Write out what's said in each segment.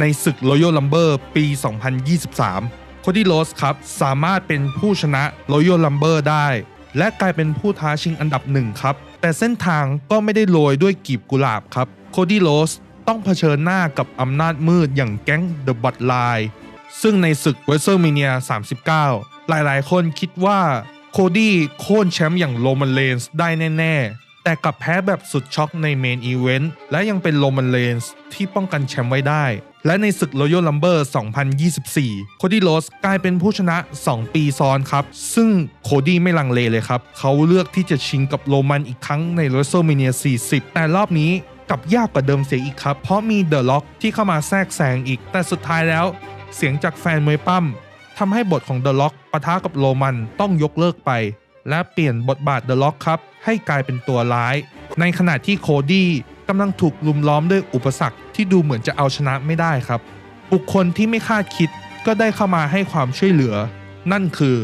ในศึก Royal Rumble ปี 2023 โคดี้โรสครับ สามารถเป็นผู้ชนะ Royal Rumble ได้ และกลายเป็นผู้ท้าชิงอันดับหนึ่งครับ แต่เส้นทางก็ไม่ได้โรยด้วยกีบกุหลาบครับ โคดี้โรสต้องเผชิญหน้ากับอำนาจมืดอย่างแก๊ง The Bloodline ซึ่งในศึก w r e s t l e m a n i a 39 หลายๆ คนคิดว่าโคดี้โค่นแชมป์อย่างโรมันเลนส์ได้แน่ ๆ แต่กลับแพ้แบบสุดช็อกในเมนอีเวนต์และยังเป็นโรมันเลนส์ที่ป้องกันแชมป์ไว้ได้ และในศึก Royal Rumble 2024 โคดี้โรสกลายเป็นผู้ชนะ 2 ปีซ้อนครับ ซึ่งโคดี้ไม่ลังเลเลยครับ เขาเลือกที่จะชิงกับโรมันอีกครั้งใน WrestleMania 40 แต่รอบนี้กลับยากกว่าเดิมเสียอีกครับ เพราะมีเดอะล็อกที่เข้ามาแทรกแซงอีก แต่สุดท้ายแล้ว เสียงจากแฟนมวยปั้มทำให้บทของเดอะล็อกปะทะกับโรมันต้องยกเลิกไป และเปลี่ยนบทบาทเดอะล็อกครับให้กลายเป็นตัวร้าย ในขณะที่โคดี้ กำลังถูกลุมล้อมด้วยอุปสรรคที่ดูเหมือนจะเอาชนะไม่ได้ครับ บุคคลที่ไม่คาดคิดก็ได้เข้ามาให้ความช่วยเหลือ นั่นคือ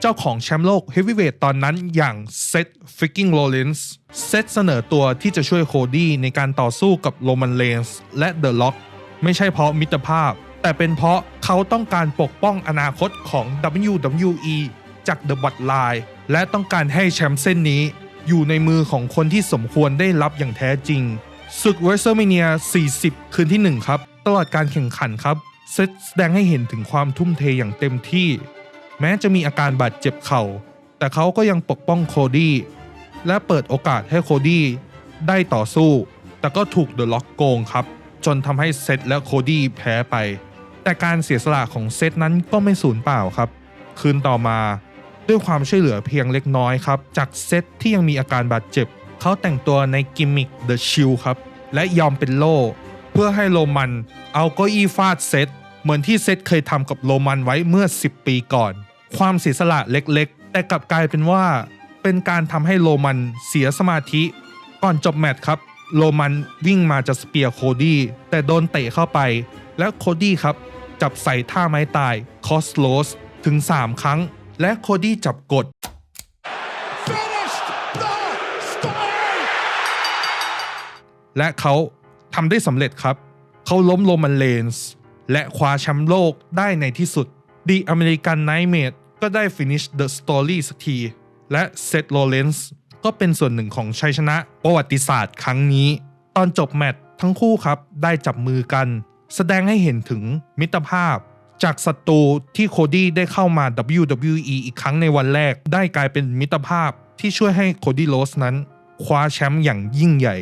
เจ้าของแชมป์โลกเฮฟวีเวทตอนนั้นอย่างเซธฟิกกิ้งโรเลนส์เซธเสนอตัวที่จะช่วยโคดี้ในการต่อสู้กับโรมันเลนส์และเดอะล็อกไม่ใช่เพราะมิตรภาพ แต่เป็นเพราะเขาต้องการปกป้องอนาคตของ WWE จาก The Bloodline และต้องการให้แชมป์เส้นนี้ อยู่ในมือของคนที่สมควรได้รับอย่างแท้จริงศึก WrestleMania 40 คืนที่ 1 ครับ ตลอดการแข่งขันครับเซตแสดงให้เห็นถึงความทุ่มเทอย่างเต็มที่ แม้จะมีอาการบาดเจ็บเข่า แต่เขาก็ยังปกป้องโคดี้และเปิดโอกาสให้โคดี้ได้ต่อสู้ แต่ก็ถูกเดอะล็อกโกงครับ จนทำให้เซตและโคดี้แพ้ไป แต่การเสียสละของเซตนั้นก็ไม่สูญเปล่าครับ คืนต่อมา ด้วยความช่วยเหลือเพียงเล็กน้อยครับ จากเซตที่ยังมีอาการบาดเจ็บ เขาแต่งตัวในกิมมิคเดอะชิลครับ และยอมเป็นโล่ เพื่อให้โรมันเอาเก้าอี้ฟาดเซตเหมือนที่เซตเคยทำกับโรมันไว้เมื่อ 10 ปีก่อน ความเสียสละเล็กๆ แต่กลับกลายเป็นว่า เป็นการทำให้โรมันเสียสมาธิ ก่อนจบแมตช์ครับโรมันวิ่งมาจะสเปียร์โคดี้แต่โดนเตะเข้าไป แล้วโคดี้ครับ จับใส่ท่าไม้ตายคอสโลสถึง 3 ครั้ง และโคดี้จับกด finished the story. และเขาทำได้สำเร็จครับ เขาล้มโรมันเลนส์และคว้าแชมป์โลกได้ในที่สุด The American Nightmare ก็ได้ finish the story สักที และเซธโรเลนส์ก็เป็นส่วนหนึ่งของชัยชนะประวัติศาสตร์ครั้งนี้ ตอนจบแมตช์ทั้งคู่ครับได้จับมือกัน แสดงให้เห็นถึงมิตรภาพ จากศัตรูที่โคดี้ได้เข้ามา WWE อีกครั้งในวันแรก ได้กลายเป็นมิตรภาพที่ช่วยให้โคดี้โรสนั้น คว้าแชมป์อย่างยิ่งใหญ่